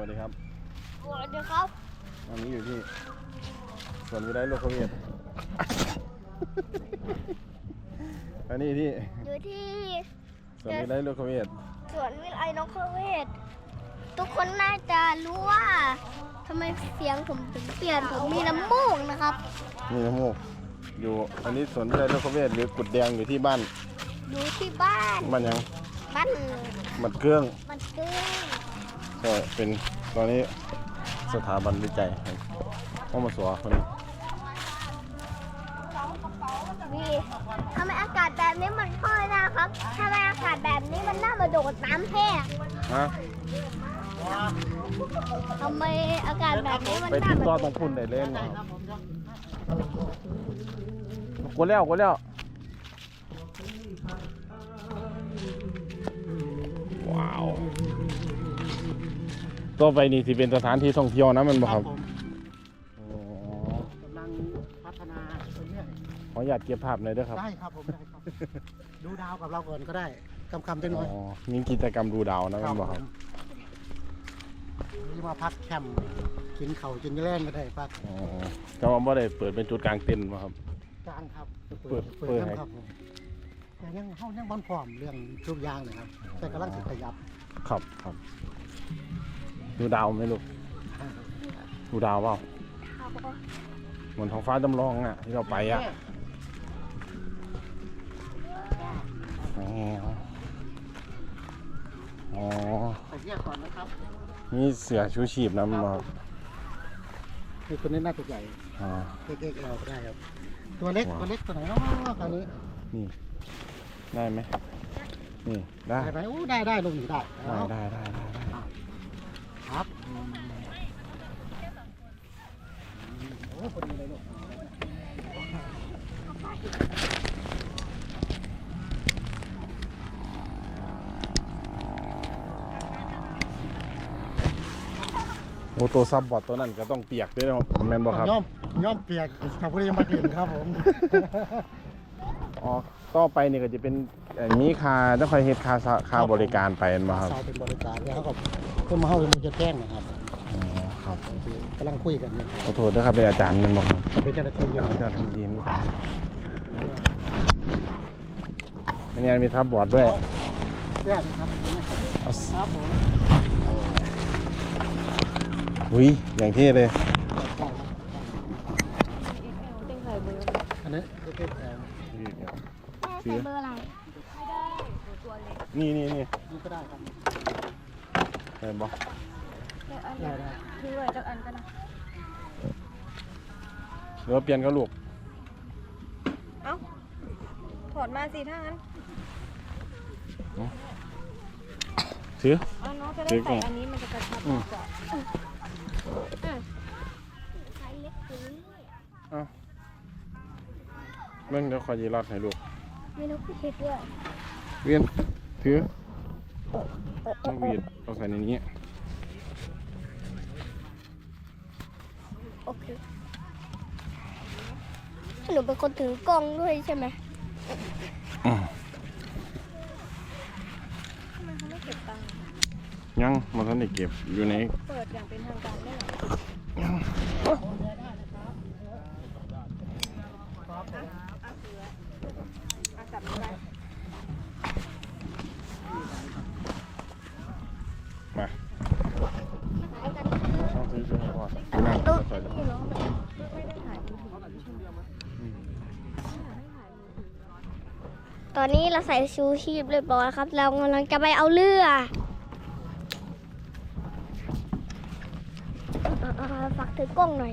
วัสดีครับสวัสดีครับวันนี้อยู่ที่สวนวิไลโลกเวทอันนี้ที่อยู่ที่สวนวิไลโลกเวทสวนวิไลนกขเวศทุกคนน่าจะรู้ว่าทำไมเสียงผมถึงเปลี่ยนผมมีน้ำมูกนะครับนี่นะโมกอยู่อันนี้สวนวิไลโลกเวทหรือกุดแดงอยู่ที่บ้านอยู่ที่บ้านบ้านหยังบ้านมันเกลื้องมันเกิน ก็เป็นตอนนี้สถาบันวิจัยห้องมาสวคนนี้นี่ทำไมอากาศแบบนี้มันค่อยนะครับทำไมอากาศแบบนี้มันน่ามาโดดน้ำแห้ฮะทำไมอากาศแบบนี้มันไปน่าติดมาต่อโดตรดงพุ่นได้เล่นกดแล้วกดแล้วว้าว ต่อไปนี่สิเป็นสถานที่ท่องเที่ยวนะแมันบ่ครับผมอ๋อกำลังพัฒนาไปเรื่อยขออนุญาตเก็บภาพหน่อยเด้วยครับได้ครับผมได้ครับ ดูดาวกับเราก่อนก็ได้คำคำๆจังหอ๋น่อยอมีกิจกรรมดูดาวนะแมันบ่ครับนี่มาพักแคมป์กินเขาวกินแล่นก็ได้พักอ๋อแต่ว่าบ่ได้เปิดเป็นจุดกลางเต็นท์บ่ครับ กลางครับเปิดเปิดเปิดน้ำให้ครับผมแต่ยังเข้ายังบอลพร้อมเรื่องทุกอย่างนะครับ แต่กำลังสิขยับครับครับ ดูดาวไหมลูกดูดาวเปล่าครับเหมือนท้องฟ้าจำลองอะ ที่เราไปอะแมวอ๋อไปเรียกก่อนนะครับนี่เสือชูชีพนะมันบอกนี่คนนี้น่าจะใหญ่อ๋อเล็กๆเราก็ได้ครับ ตัวเล็กว้าวตัวเล็กตัวไหนเนาะคราวนี้ นี่ ได้ไหมนี่ ได้ได้ไหมอู้ได้ได้ลงอยู่ได้ ได้เอาได้ได้ได้ได้ ครับโอ้พอดีเลยลูก โอ้ ตัวซับบอร์ดตัวนั้นก็ต้องเปียกด้วยนะครับแมนบอกครับ ย่อมย่อมเปียกขับผู้ใดมาถึงครับผม อ๋อ ต่อไปนี่ก็จะเป็นเอ่อมีคาต้องคอยเฮ็ดคาสะคาบริการไปแม่นบ่ครับเซาเป็นบริการแล้วเขาก็เพิ่มมาเข้าเป็นมือจะแจ้งนะครับอ๋อครับกำลังคุยกันอยู่ขอโทษด้วยครับเป็นอาจารย์แมันบอกครับเป็นเจ้าหน้าที่อยู่อาจารย์ทำดีมากอันนี้มีทับบอร์ดด้วยแจ้งครับเอาสครับผม อุ้ยอย่างที่เลย อันนี้ก็เป็นแผนแม่ใส่เบอร์อะไร นี่นี่นี่นี่ก็ได้ครับเห็นบอกได้ได้ถือไว้จักอันก็ได้หรือว่าเปลี่ยนก็ลูก เอ้า ถอดมาสิถ้างั้นถือ เอาน้องจะถืได้อก่อนใส่อันนี้มันจะกระชับอืมกว่าใส่ เล็กกว่านี้เรื่องเดี๋ยวคอยยีรอดให้ลูกมีนกพิเศษด้วยเวียนถือต้องวีดเอาใส่ในนี้โอเคหนูเป็นคนถือกล้องด้วยใช่ไหมอืมทำไมเขาไม่เก็บตังค์ยังมันทันได้เก็บอยู่ในเปิดอย่างเป็นทางการได้เหรอ มา ขายกัน ต้องซื้อช่วยก่อนดูหน้า เออ ใส่ ไม่ร้องไม่ได้ถ่ายมือถือใช่ไหมต อนนี้เราใส่ชูชีพเรียบร้อยครับ เรากำลังจะไปเอาเรือ ฝากถือกล้องหน่อย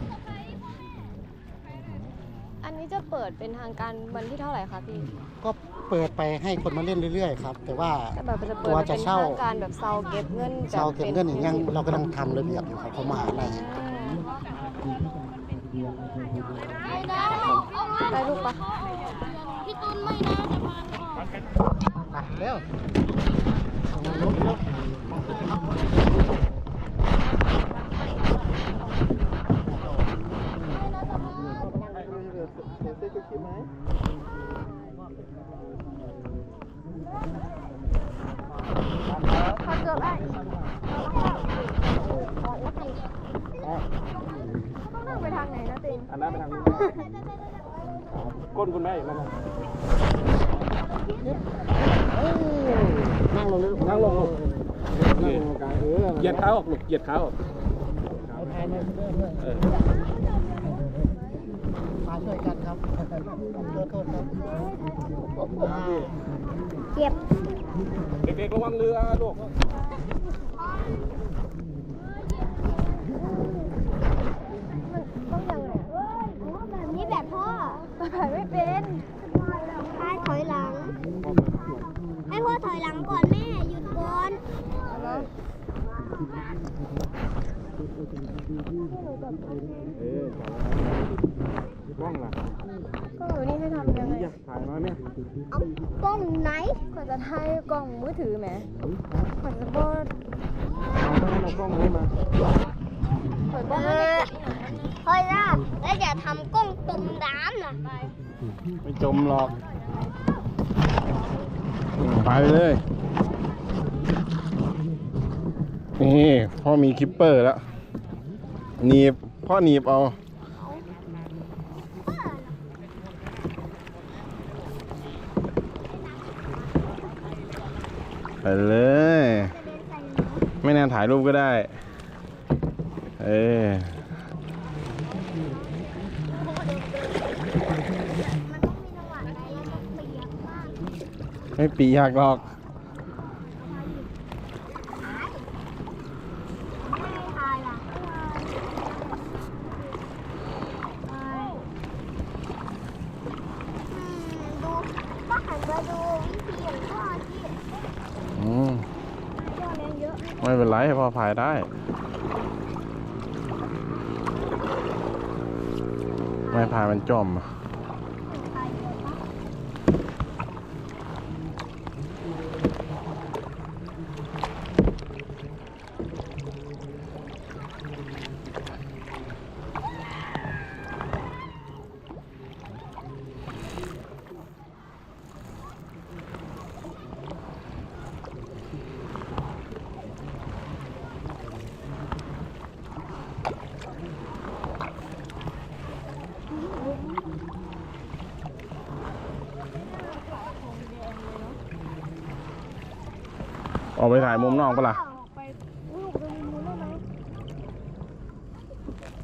นนี้จะเปิดเป็นทางการวันที่เท่าไหร่คะพี่ก็เปิดไปให้คนมาเล่นเรื่อยๆครับแต่ว่าแต่แบบจะเปิดตัวจะเป็นเช่าทางการแบบเซาเก็บเงินเชาวเก็บเงินอย่างยังเรากำลังทำระเบียบอยู่ครับเขามหาลัยไม่ได้ได้ลูกปะพี่ตุนไม่ได้จะพาออกไปเร็วขอเกือบได้ต้องนั่งไปทางไหนนะติงอันนั้นไปทางนู้นก้นคุณแม่อยู่นั่นนะนั่งลงเลยนั่งลงลงเหยียดเท้าออกลูกเหยียดเท้าออกเออ ช่วยกันครับขอโทษครับเก็บเด็กๆระวังเรือลูกต้องยังไงแบบนี้แบบพ่อถ่ายไม่เป็นให้ถอยหลัง ให้พ่อถอยหลังก่อนแม่หยุดก่อนเออจ้องล่ะ กล้องอยู่นี่ให้ทำยังไง อยากถ่ายมา เอากล้องไหนกว่าจะถ่ายกล้องมือถือแหมกว่าจะบอเอาให้เรากล้องนี้มาเปิดบอเออเฮ้ยล่ะแล้วอย่าทำกล้องจมน้ำนะไม่จมหรอก ไปเลย นี่พ่อมีคิปเปอร์แล้วหนีบพ่อหนีบเอา ไป เลย ไม่แน่ถ่ายรูปก็ได้ เออไม่ปียากหรอก ไม่ได้ทายอะอืมดูก็หันมาดูวิธีอย่างพ่อที่ อืม พ่อเลี้ยงเยอะ ไม่เป็นไรพอพายได้ไม่พายมันจมอะ ทายเยอะมาก ออกไปถ่ายมุมนอกปะล่ะไปลูกตรงนู้นได้ไหม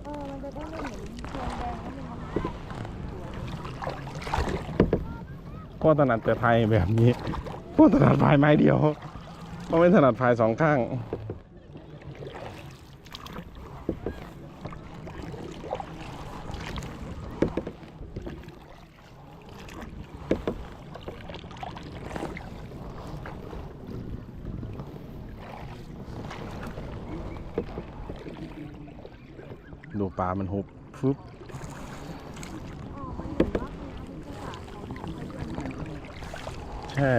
เออ มันจะได้ไม่เห็นโคมแดงนิดนึงนพ่อถนัดแต่พายแบบนี้พ่อถนัดพายไม้เดียวพ่อไม่ถนัดพายสองข้าง ดูปลามันหุบฟึบใช่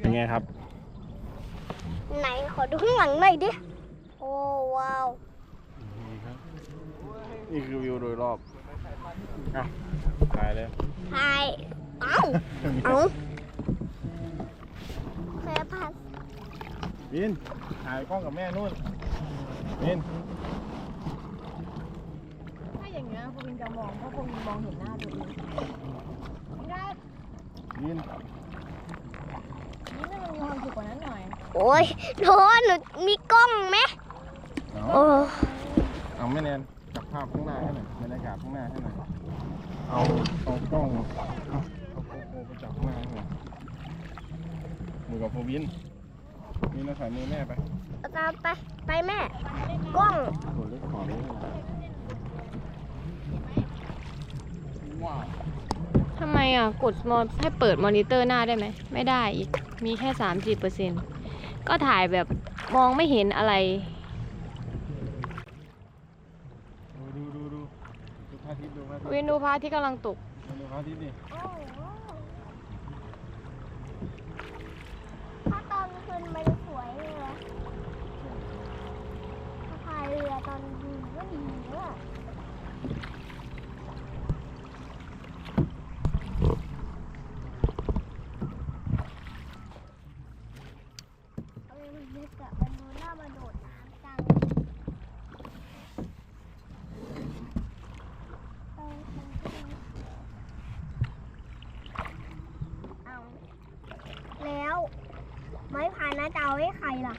เป็นไงครับ ไหนขอดูข้างหลังหน่อยดิ โอ้ว้าว นี่คือวิวโดยรอบอะถ่ายเลยทายเอ้าเอ้าเคยพัดบิน ถ่ายกล้องกับแม่นู่นบิน ถ้าอย่างวินจะมองเพราะพวกวินมองเห็นหน้าตัวเองได้ยินนี่มันมีความสุขกว่านั้นหน่อยโอ้ยโทษหนูมีกล้องไหมเอาโอ้ เอาไม่แนนจับ ภาพข้างหน้าให้หน่อยบรรยากาศข้างหน้าให้หน่อยเอาเอากล้องเอาเอาโกโปรไปจับข้างหน้าให้หน่อยมือกับโฟวินนี่นะถ่ายมือแม่ไปเอาตามไปไปแม่กล้องตัวเล็กขอนี้ว้าวทำไมอะ กดมอให้เปิดมอนิเตอร์หน้าได้ไหม ไม่ได้อีก มีแค่ 30เปอร์เซ็นก็ถ่ายแบบมองไม่เห็นอะไร ดูดูดูดูดูพระอาทิตย์ ดูพระอาทิตย์วินดูพระอาที่กำลังตกดูพระอาทิตย์ดิถ้าตอนกลางคืนมันสวยเลยนะถ้าพายเรือตอนดีก็ดีด้วยเอาไปมันนึกอะมันดูหน้ามาโดดน้ำจังเอาเอาแล้ว ไม้พายนะจะเอาให้ใครล่ะ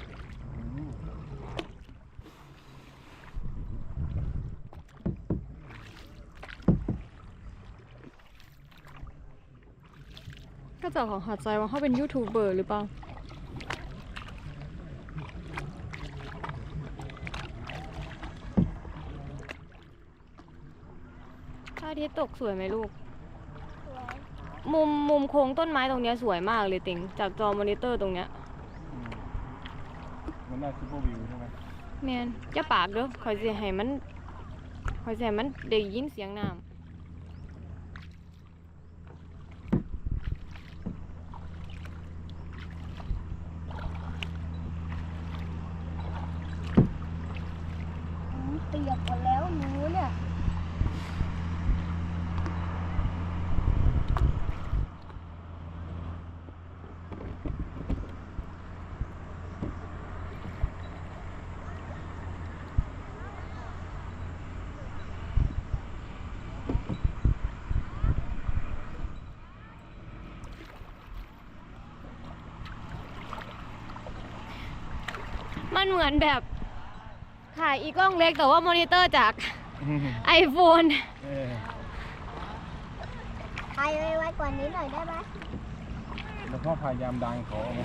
ก็จะของหัดใจว่าเขาเป็นยูทูบเบอร์หรือเปล่าพระอาทิตย์ตกสวยไหมลูกสวยมุมมุมโค้งต้นไม้ตรงเนี้ยสวยมากเลยติงจากจอมอนิเตอร์ตรงเนี้ยอืมมันน่าซูเปอร์วิวใช่ไหมแมนจะปากเด้อคอยสิให้มันคอยสิให้มันได้ยินเสียงน้เปียกหมดแล้วหนูเนี่ยำ มันเหมือนแบบถ่ายอีกล้องเล็กแต่ว่ามอนิเตอร์จาก iPhone เออพายไวๆกว่านี้หน่อยได้ไหมแล้วพ่อพยายามดังเขาเอาไหม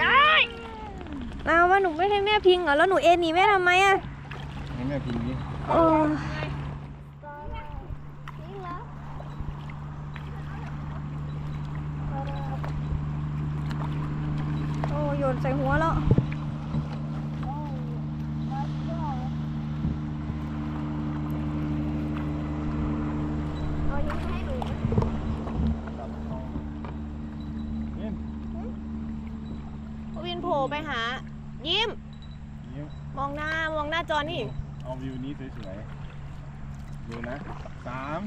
ได้อ้าวว่าหนูไม่ใช่แม่พิงเหรอ แล้วหนูเอ็นหนีแม่ทำไมอะให้แม่พิมพ์ดิโอ้นี่แล้ว โอ้โยนใส่หัวแล้ว เอานี้ให้หนู จับต้องนี่ วินโผล่ไปหา ยิ้ม ยิ้มมองหน้ามองหน้าจอนี่ เอาวิวนี้สวยๆ ดูนะสาม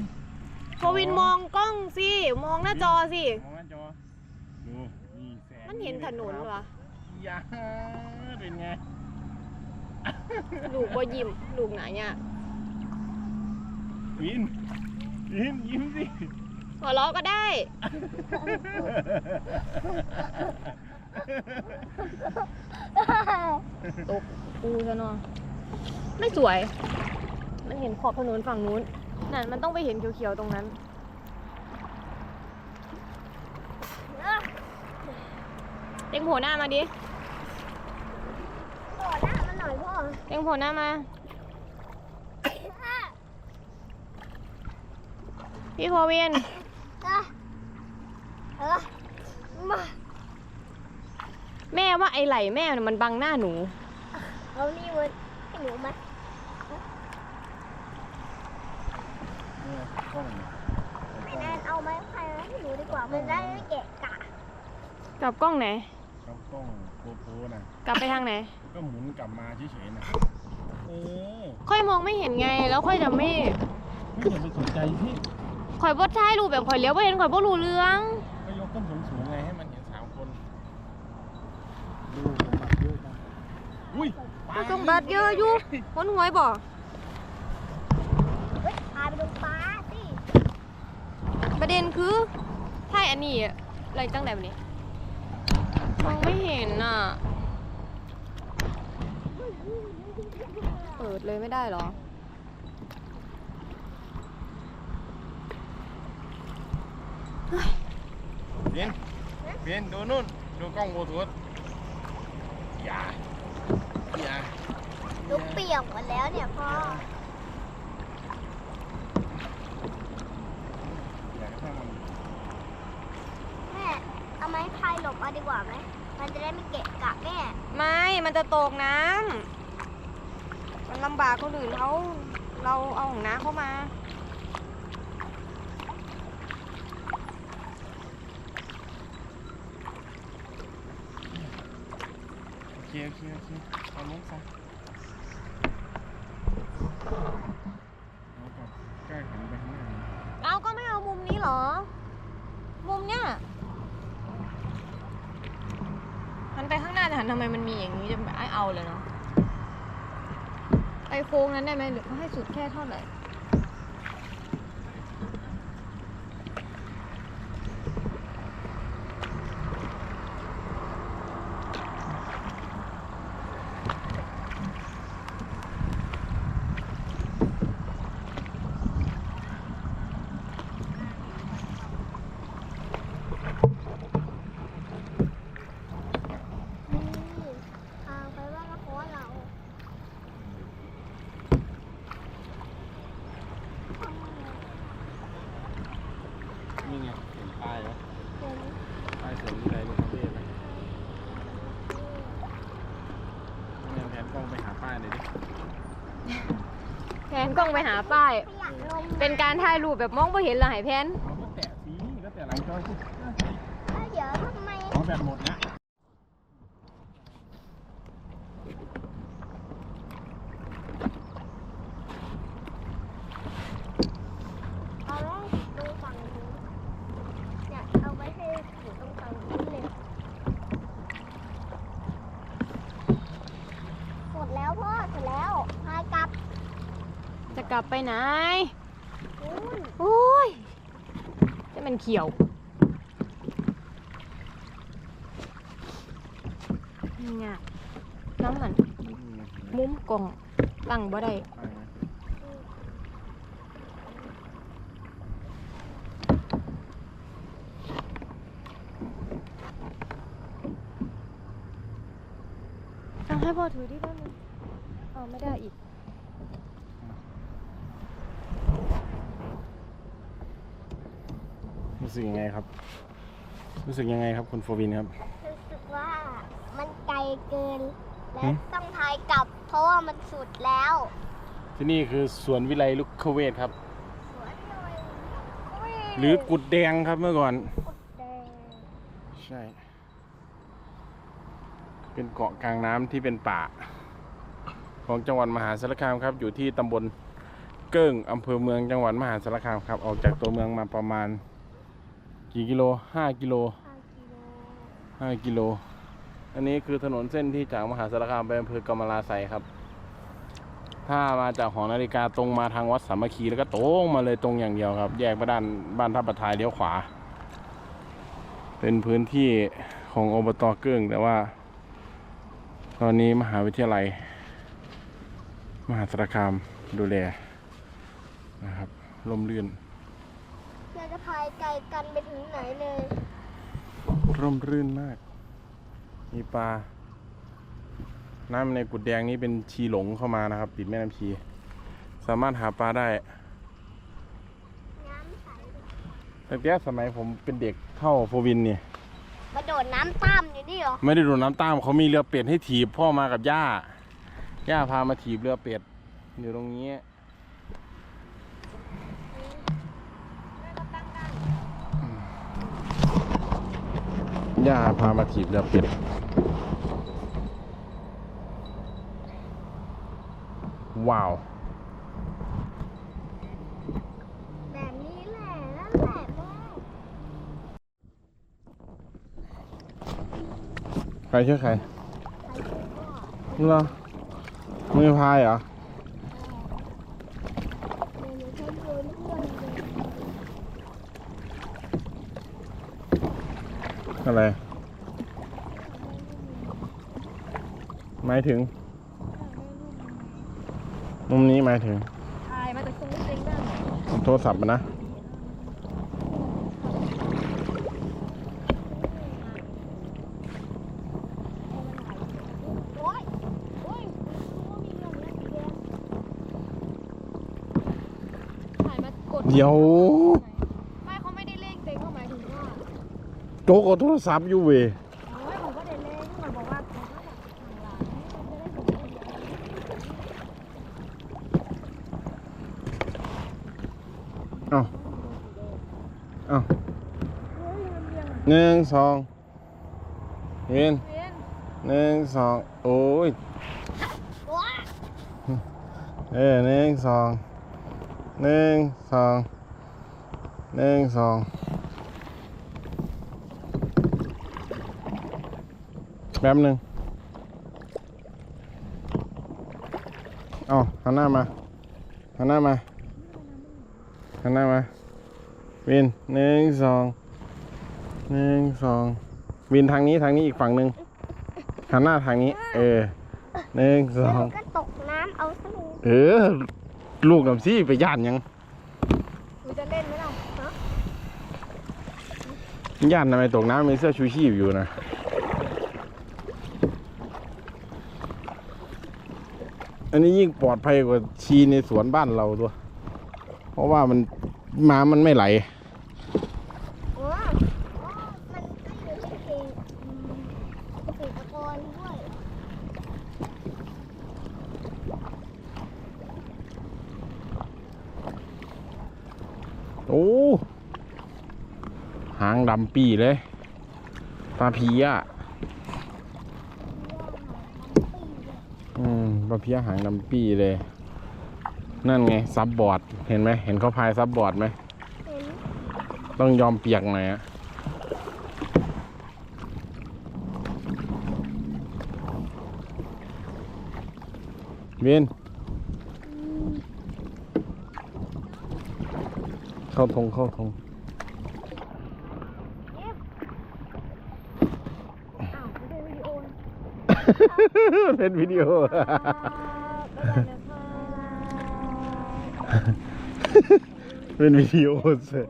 โควินมองกล้องสิ มองหน้าจอสิ มองหน้าจอ ดูนี่แสงมันเห็นถนนวะยาเป็นไง ลูกบ่ยิ้ม ลูกหนาเนี่ยวินวินยิ้มสิหัวเราะก็ได้ ตกปูซะเนาะไม่สวย มันเห็นขอบถนนฝั่งนู้น นั่นมันต้องไปเห็นเขียวๆตรงนั้น เต็งโผล่หน้ามาดิต่อหน้ามันหน่อยพ่อเต็งโผล่หน้ามา พี่โควินเออเออมา แม่ว่าไอไหลแม่น่ะมันบังหน้าหนู เอานี่มันให้หนูมาเนี่ยกล้องไอ้แนนเอาไม้พายมาให้หนูดีกว่า มันได้ไม่เกะกะกลับกล้องไหนกล้องกล้องโกโปรนะกลับไปทางไหน ก็หมุนกลับมาเฉยๆนะเออค่อยมองไม่เห็นไง แล้วค่อยจะไม่ไม่อย่าไปสนใจพี่ ข่อยบ่ใช่รูปแบบข่อยเลี้ยวบ่เห็นข่อยบ่รู้เรื่อง ก็ยกต้นสูงๆไงให้มันเห็นสามคน ดูผมแบบเยอะจัง อุ้ยป ก็ส่งบัตรเยอะอยู่คนหวยบ่เฮ้ยพาไปดูปลาสิประเด็นคือถ้าอันนี้อะอะไรตั้งแต่วันนี้มองไม่เห็นอะ เปิดเลยไม่ได้เหรอ เบียนเบียนดูนู่น ดูกล้องบลูทูธอย่า อย่าลูกเปียกหมดแล้วเนี่ยพ่ออย่าให้มันแม่เอาไม้พายหลบเอาดีกว่าไหมมันจะได้ไม่เกะกะแม่ไม่ มันจะตกน้ำ มันลำบากคนอื่นเขา เราเอาของน้าเข้ามา โอเคโอเคโอเค เอาลงซะเอากลับใกล้ขันไปข้างหน้าเอาก็ไม่เอามุมนี้เหรอ มุมเนี้ยหันไปข้างหน้าแต่หันทำไมมันมีอย่างนี้จะไม่เอาเลยเนาะไปโค้งนั้นได้ไหมหรือเขาให้สุดแค่เท่าไหร่ นี่ทางไปว่าก็เพราะว่าเรา นี่ไงเห็นป้ายไหม เดี๋ยวนี้ ป้ายเสริมวิไลลูกเทพไหมงั้นแผนกล้องไปหาป้ายหน่อยดิ แพนกล้อ งไปหาป้าย เป็นการถ่ายรูปแบบมองไม่เห็นเลยหายแพน เอาก็แตะสีก็แตะหลังจอยสิ แล้วเดี๋ยวทำไม อ๋อแบตหมดนะ เอาไว้ตรงฝั่งนู้นอยากเอาไว้ให้อยู่ตรงฝั่งนู้นเลยหมดแล้วพ่อเสร็จแล้วพายกลับ จะ กลับไปไหนนู้นโอ้ยจะมันเขียวนี่ไงน้ำมันมุมกล่องตั้งบ่ได้ป้ายไหมเอาให้พ่อถือที่ด้านนึงเอาไม่ได้อีก รู้สึกยังไงครับ รู้สึกยังไงครับคุณโฟวินครับ รู้สึกว่ามันไกลเกิน และหืมต้องพายกลับ เพราะว่ามันสุดแล้วที่นี่คือสวนวิไลลุกขเวทครับ สวนเลยอุ้ยหรือกุดแดงครับเมื่อก่อน กุดแดงใช่ เป็นเกาะกลางน้ำที่เป็นป่า ของจังหวัดมหาสารคามครับ อยู่ที่ตำบลเกิ้งอำเภอเมืองจังหวัดมหาสารคามครับ ออกจากตัวเมืองมาประมาณ กี่กิโลห้ากิโลห้ากิโลห้ากิโล อันนี้คือถนนเส้นที่จากมหาสารคามไปอำเภอกำมะลาไซครับ ถ้ามาจากหอนาฬิกาตรงมาทางวัดสามัคคีแล้วก็ตรงมาเลยตรงอย่างเดียวครับ แยกไปด้านบ้านท่าประทายเลี้ยวขวา เป็นพื้นที่ของอบตเกิ้งแต่ว่า ตอนนี้มหาวิทยาลัย มหาสารคามดูแลนะครับลมเลื่อนเราจะ พายไกลกันไปถึงไหนเลย ร่มรื่นมาก มีปลา น้ำในกุดแดงนี้เป็นชีหลงเข้ามานะครับ ติดแม่น้ำชี สามารถหาปลาได้ น้ำใสตั้งแต่สมัยผมเป็นเด็กเข้าโฟวินเนี่ย มาโดดน้ำตั้มอยู่นี่เหรอ ไม่ได้โดดน้ำตามเขามีเรือเป็ดให้ถีบพ่อมากับย่า ย่าพามาถีบเรือเป็ดอยู่ตรงนี้ ย่าพามาถีบเรือเป็ดว้าว แบบนี้แหละนั่นแหละแม่ใครเชื่อใครใครชื่อพ่อเหรอมือพายเหรอ อะไร หมายถึง มุมนี้หมายถึงถ่ายมาจากตรงนี้เองได้โทรศัพท์อะนะ โอ๊ยโอ๊ยรู้ว่ามีเรื่องนี้เดียวถ่ายมากดเดี๋ยวไม่เขาไม่ได้เลขเต็งเขาหมายถึงว่า โจกเอาโทรศัพท์อยู่เวยอ้ยผมก็เอาผมก็แบบทางหลังจะได้ผมเอาเอหนึ่งสองเวียนหนึ่งสองโอ้ยเออหนึ่งสองหนึ่งสองหนึ่งสอง แป๊บหนึ่งเอาหันหน้ามาหันหน้ามาหันหน้ามา วินหนึ่งสองหนึ่งสองวินทางนี้ทางนี้อีกฝั่งหนึ่งหันหน้าทางนี้ เออหนึ่งสแล้วองก็ตกน้ำเอาซะเลยเออ ลูกน้ำซี่ไปย่านหยังหนูจะเล่นไหมล่ะฮะย่านทำไมตกน้ำมีเสื้อชูชีพอยู่นะ อันนี้ยิ่งปลอดภัยกว่าชีในสวนบ้านเราตัว เพราะว่ามันมามันไม่ไหลอ๋ออ๋อมันก็อยู่ที่เกษตรกรด้วยโอ้หางดำปีเลยปลาพีอืม ปลาเพียหางดำปี้เลย นั่นไงซับบอร์ดเห็นไหมเห็นเขาพายซับบอร์ดไหมต้องยอมเปียกหน่อยอะเวียนเข้าทงเข้าทง อ้าวไม่ได้วิดีโอนะ เป็นวิดีโอ เป็นวิดีโอเสร็จ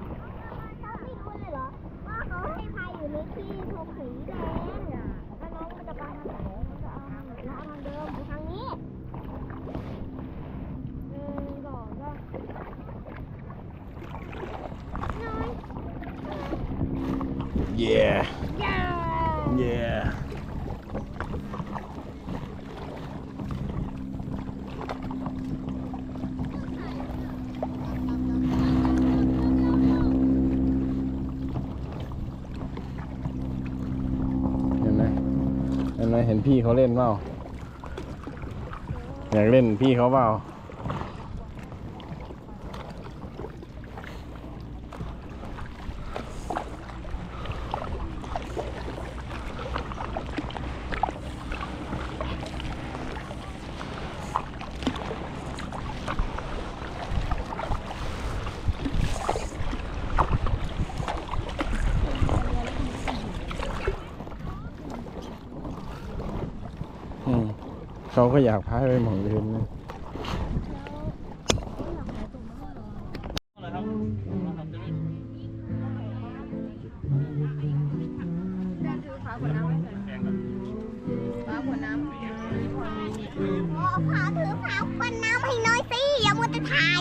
ไม่รู้เลยเหรอว่าเขาให้พายอยู่ในที่ธงสีแดงแล้วน้องมันจะไปทางไหนมันจะเอาทางไหนแล้วเอาทางเดิมไปทางนี้หนึ่งสองสามน้อย เย่ ย่า เย่เห็นไหม เห็นไหมเห็นพี่เขาเล่นเปล่าอยากเล่นพี่เขาเปล่า อืมเขา ก็อยากพายไปหมองอื่นนะฟ้าขวดน้ำไว้หน่อยฟ้าขวดน้ำโอ้พาถือพาคนน้ำให้น้อยสิ อย่ามัวแต่ถ่าย